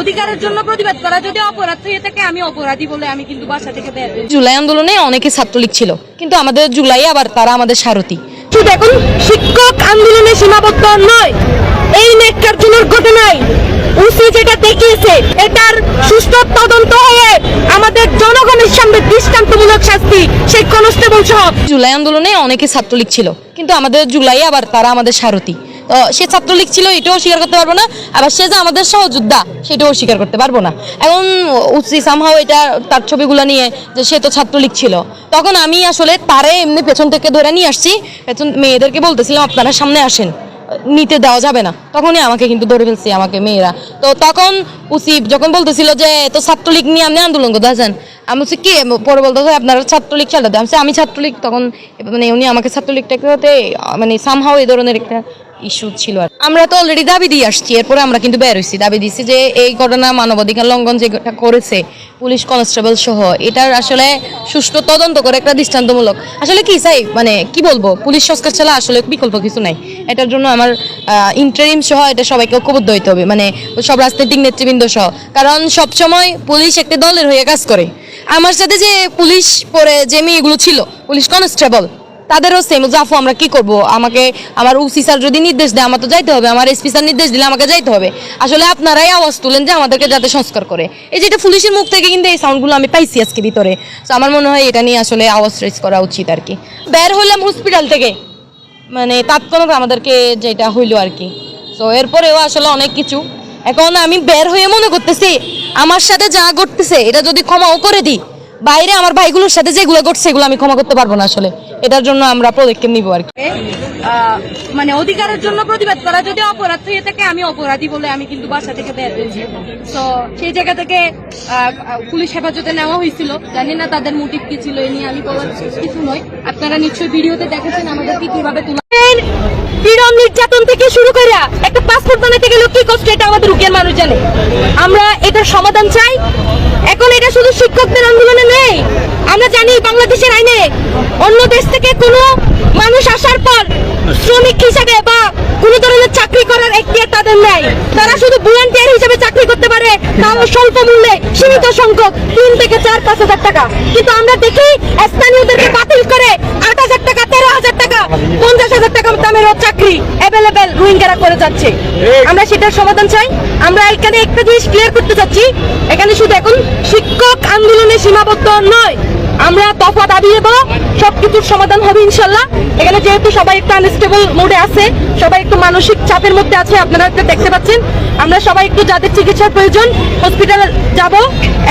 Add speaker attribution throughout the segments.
Speaker 1: অধিকারের জন্য প্রতিবাদ করা যদি অপরাধ হয়ে থাকে আমি অপরাধী বলে আমি কিন্তু বাসা থেকে বের
Speaker 2: জুলাই আন্দোলনে অনেকে ছাত্রলীগ ছিল কিন্তু আমাদের জুলাই আবার তারা আমাদের সারথী।
Speaker 1: শুধু এখন শিক্ষক আন্দোলনে সীমাবদ্ধ নয় এই নেককারজনের ঘটনায় উসি যেটা দেখিয়েছে এটার সুষ্ঠু তদন্ত হয়ে আমাদের জনগণের সামনে দৃষ্টান্তমূলক শাস্তি সেই কনস্টেবল সহ
Speaker 2: জুলাই আন্দোলনে অনেকে ছাত্রলীগ ছিল কিন্তু আমাদের জুলাই আবার তারা আমাদের সারথী। সে ছাত্রলীগ ছিল, এটাও স্বীকার করতে পারব না। আবার সে যে আমাদের সহযোদ্ধা, সেটাও স্বীকার করতে পারব না। এখন উচি সামহাও এটা তার ছবিগুলো নিয়ে যে সে তো ছাত্রলীগ ছিল। তখন আমি আসলে তারে এমনি পেছন থেকে ধরে নিয়ে আসছি। পেছন মেয়েদেরকে বলতেছিলাম, আপনারা সামনে আসেন। নিতে দেওয়া যাবে না। তখনই আমাকে কিন্তু ধরে ফেলছি আমাকে মেয়েরা। তো তখন উসিব যখন বলতেছিল যে, তো ছাত্রলীগ নিয়ে আপনি আন্দোলন করতে আছেন? আমি বলছি, কি? পরে বলতেছে আপনারা ছাত্রলীগ চালাতে আমি আমি ছাত্রলীগ। তখন মানে উনি আমাকে ছাত্রলীগটাকে মানে সামহাও এই ধরনের একটা ইস্যু ছিল আর আমরা তো অলরেডি দাবি দিয়ে আসছি, এরপরে আমরা কিন্তু বের হয়েছি দাবি দিচ্ছি যে এই ঘটনা মানবাধিকার লঙ্ঘন যেটা করেছে পুলিশ কনস্টেবল সহ, এটার আসলে সুষ্ঠু তদন্ত করে একটা দৃষ্টান্তমূলক। আসলে কি চাই মানে কি বলব? পুলিশ সংস্কার ছাড়া আসলে বিকল্প কিছু নাই। এটার জন্য আমার ইন্টারিম সহ এটা সবাইকে ঐক্যবদ্ধ হইতে হবে। মানে সব রাজনৈতিক নেতৃবৃন্দ সহ। কারণ সবসময় পুলিশ একটা দলের হয়ে কাজ করে। আমার সাথে যে পুলিশ পরে যে মেয়েগুলো ছিল, পুলিশ কনস্টেবল তাদেরও সেম জাফু আমরা কি করব? আমাকে, আমার উসি স্যার যদি নির্দেশ দেয়, আমার তো যাইতে হবে। আমার এসপি স্যার নির্দেশ দিলে আমাকে যাইতে হবে। আসলে আপনারাই আওয়াজ তুলেন যে, আমাদেরকে যাতে সংস্কার করে। এই যেটা পুলিশের মুখ থেকে কিন্তু এই সাউন্ডগুলো আমি পাইছি আজকে ভিতরে। তো আমার মনে হয় এটা নিয়ে আসলে আওয়াজ রেজ করা উচিত আর কি। বের হলাম হসপিটাল থেকে। মানে তাৎক্ষণিক আমাদেরকে যেটা হইল আর কি। তো এরপরেও আসলে অনেক কিছু। এখন আমি বের হয়ে মনে করতেছি, আমার সাথে যা ঘটতেছে, এটা যদি ক্ষমাও করে দিই বাইরে আমার ভাইগুলোর সাথে যেগুলো ঘটছে এগুলো আমি ক্ষমা করতে পারব না আসলে। এটার জন্য আমরা পদক্ষেপ নিব আর কি।
Speaker 1: মানে অধিকারের জন্য প্রতিবাদ করা যদি অপরাধ হয়ে থাকে আমি অপরাধী বলে আমি কিন্তু বাসা থেকে বের হয়েছি তো সেই জায়গা থেকে পুলিশ হেফাজতে নেওয়া হয়েছিল। জানি না তাদের মোটিভ কি ছিল এই নিয়ে আমি বলার কিছু নয় আপনারা নিশ্চয়ই ভিডিওতে দেখেছেন আমাদেরকে কীভাবে তোলা পীড়ন নির্যাতন থেকে শুরু করে একটা পাসপোর্ট বানাতে গেলে কি কষ্ট এটা আমাদের রুগের মানুষ জানে। আমরা এটার সমাধান চাই। এখন এটা শুধু শিক্ষকদের আমরা জানি বাংলাদেশের আইনে অন্য দেশ থেকে কোনো মানুষ আসার পর শ্রমিক হিসাবে বা কোনো ধরনের চাকরি করার এখতিয়ার তাদের নাই। তারা শুধু ভলান্টিয়ার হিসেবে চাকরি করতে পারে, তাও স্বল্প মূল্যে সীমিত সংখ্যক, তিন থেকে চার, পাঁচ হাজার টাকা। কিন্তু আমরা দেখি স্থানীয়দেরকে বাতিল করে আট হাজার টাকা, তেরো হাজার টাকা, পঞ্চাশ হাজার টাকা দামের চাকরি অ্যাভেলেবেল রোহিঙ্গারা করে যাচ্ছে। আমরা সেটার সমাধান চাই। আমরা এখানে একটা জিনিস ক্লিয়ার করতে চাচ্ছি। এখানে শুধু এখন শিক্ষক আন্দোলনে সীমাবদ্ধ নয় আমরা দফা দাবি দেবো সবকিছুর সমাধান হবে ইনশাল্লাহ এখানে যেহেতু সবাই একটু আনস্টেবল মোডে আছে, সবাই একটু মানসিক চাপের মধ্যে আছে, আপনারা একটু দেখতে পাচ্ছেন। আমরা সবাই একটু যাদের চিকিৎসার প্রয়োজন হসপিটালে যাব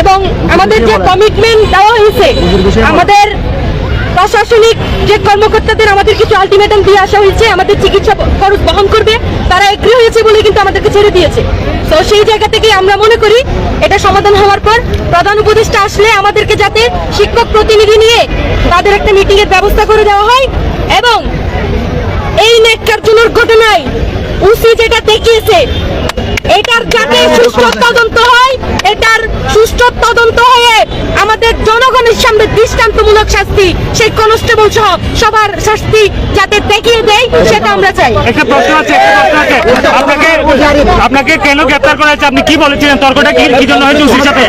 Speaker 1: এবং আমাদের যে কমিটমেন্ট দেওয়া হয়েছে, আমাদের প্রশাসনিক যে কর্মকর্তাদের আমাদের কিছু আলটিমেটাম দিয়ে আসা হয়েছে, আমাদের চিকিৎসা খরচ বহন করবে, তারা কিন্তু আমাদেরকে ছেড়ে দিয়েছে। তো সেই জায়গা থেকে আমরা মনে করি এটা সমাধান হওয়ার পর প্রধান উপদেষ্টা আসলে আমাদেরকে যাতে শিক্ষক প্রতিনিধি নিয়ে তাদের একটা মিটিং এর ব্যবস্থা করে দেওয়া হয় এবং এই নেককারজনের ঘটনায় উসি যেটা দেখিয়েছে এটার যাতে সুষ্ঠু তদন্ত হয় এটার সুষ্ঠু তদন্ত হয়ে আমাদের জনগণের সামনে দৃষ্টান্তমূলক শাস্তি সেই কনস্টেবল সহ সবার শাস্তি যাতে দেখিয়ে দেয় সেটা আমরা চাই।
Speaker 3: একটা প্রশ্ন আছে একটা প্রশ্ন আছে। আপনাকে কেন গ্রেপ্তার করা হয়েছে আপনি কি বলেছিলেন? তর্কটা কি কি জন্য হয়েছে উচিত সাথে?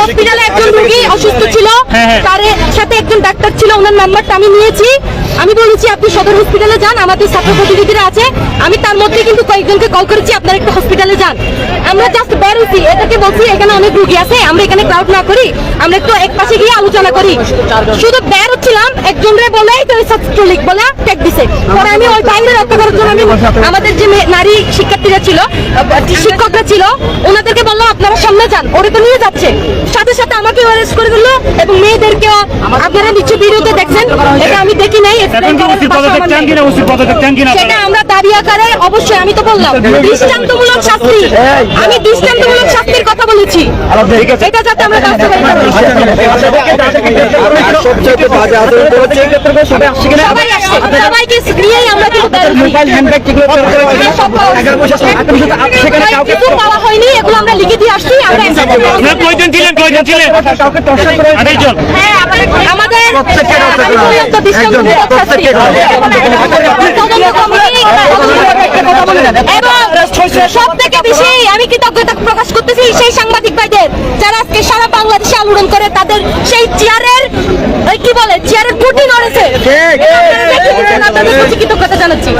Speaker 1: হসপিটালে একজন রোগী অসুস্থ ছিল।
Speaker 3: হ্যাঁ, হ্যাঁ।
Speaker 1: তার সাথে একজন ডাক্তার ছিল ওনার নাম্বারটা আমি নিয়েছি। আমি বলেছি আপনি সদর হসপিটালে যান আমাদের ছাত্র প্রতিনিধিরা আছে। আমি তার মধ্যে কিন্তু কয়েকজনকে কল করেছি আপনারা একটু হসপিটালে যান। আমরা জাস্ট বেরোছি এটাকে বলছি এখানে অনেক রুগী আছে আমরা এখানে ক্রাউড না করি। আমরা একটু এক পাশে গিয়ে আলোচনা করি। শুধু বের হচ্ছিলাম একজন রে বলে ছাত্রলীগ বলে টেক দিছে। পরে আমি ওই বাইরে রক্ষা করার জন্য আমি আমাদের যে নারী শিক্ষার্থীরা ছিল শিক্ষকরা ছিল, ওনাদেরকে বলল আপনারা সামনে যান, ওরে তো নিয়ে যাচ্ছে। সাথে সাথে আমাকে অ্যারেস্ট করে দিল এবং মেয়েদেরকেও আপনারা নিশ্চয় ভিডিওতে দেখছেন। এটা আমি
Speaker 3: এখন কি উচিত পদক্ষেপ চান কিনা উচিত পদক্ষেপ চান কিনা
Speaker 1: সেটা আমরা দাবি আকারে অবশ্যই আমি তো বললাম দৃষ্টান্তমূলক শাস্তি আমি দৃষ্টান্তমূলক শাস্তির কথা বলেছি
Speaker 3: ঠিক আছে
Speaker 1: এটা যাতে আমরা বাস্তবায়ন সবাইকে নিয়েই আমরা কিন্তু পাওয়া হয়নি এগুলো আমরা লিখে দিয়ে আসছি আমরা
Speaker 3: কয়জন ছিলেন কয়জন ছিলেন
Speaker 1: হ্যাঁ, আমাদের দৃষ্টান্তমূলক বেশি আমি কৃতজ্ঞতা প্রকাশ করতেছি সেই সাংবাদিক ভাইদের যারা সারা বাংলাদেশে আলোড়ন করে তাদের সেই চেয়ারের কি বলে চেয়ারের আপনাদের প্রতি কৃতজ্ঞতা জানাচ্ছি